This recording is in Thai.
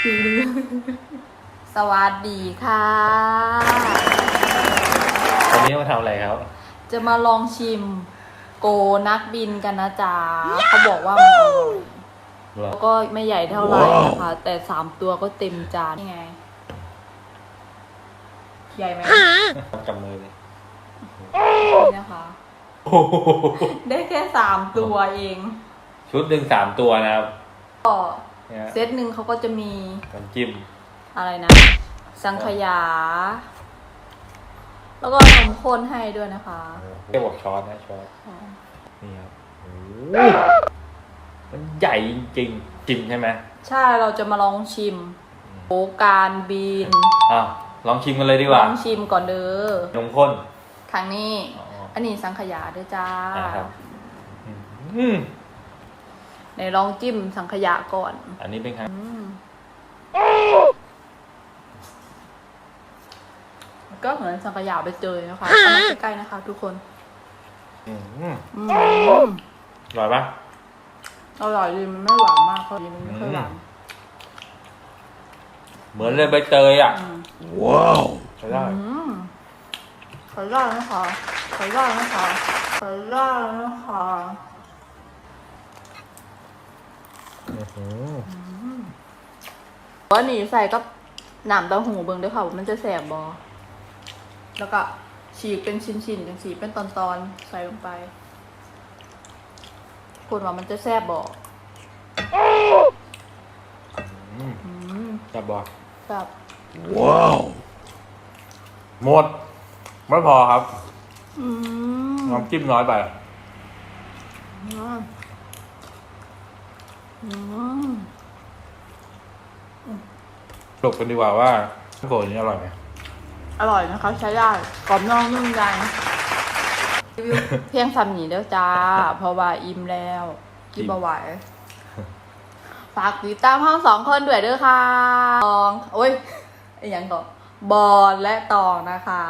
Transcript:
สวัสดีค่ะ วันนี้มาทำอะไรครับ จะมาลองชิมโกนักบินกันนะจ๊ะเขาบอกว่ามันอร่อยแล้วก็ไม่ใหญ่เท่าไหร่นะคะ แต่สามตัวก็เต็มจานนี่ไง ใหญ่ไหมกับมือเลยนี่นะคะโอ้โหได้แค่สามตัวเอง ชุดหนึ่งสามตัวนะครับก็ เนี่ยเซตหนึ่งเขาก็จะมีน้ำจิ้ม อะไรนะ สังขยา แล้วก็นมข้นให้ด้วยนะคะเรียกว่าช้อนนะช้อนนี่ครับโอ้โหมันใหญ่จริงๆจิ้มใช่ไหมใช่เราจะมาลองชิมโกการบินอ้าวลองชิมกันเลยดีกลว่าองชิมก่อนเด้อนมข้นครั้งนี้อ๋ออันนี้สังขยาด้วยจ้านะครับอืม ในลองจิ้มสังขยาก่อน อันนี้เป็นครั้งอืมก็เหมือนสังขยาไปเจอนะคะเอามาใกล้ๆนะคะ ทุกคนอืมอืมอร่อยปะอร่อยดีมันไม่หวานมากเพราะมันไม่ค่อยหวานเหมือนเลยใบเตยอะอืมใช่ได้อืมขอได้นะคะขอได้นะคะขอได้นะคะ อื้อหือว่าหนีใส่กับหนามเต้าหูเบิ่งด้วยค่ะว่ามันจะแสบบอแล้วก็ฉีกเป็นชิ้นๆจังสีเป็นตอนๆใส่ลงไปคุณว่ามันจะแสบบออืมอืมจะบอกแบบหมดไม่พอครับอืมน้ำจิ้มน้อยไป อืม อืมสรุปกันดีกว่าว่าข้าวโพดนี้อร่อยไหมอร่อยนะคะใช้ได้กรอบนอกนุ่มในรีวิวเพียงซ้ำหนีแล้วจ้า เพราะว่าอิ่มแล้วกินบะไหวฝากติดตามห้องสองคนด้วยเด้อค่ะตองโอ้ยไอ้หยังก่อนบอลและตองนะคะ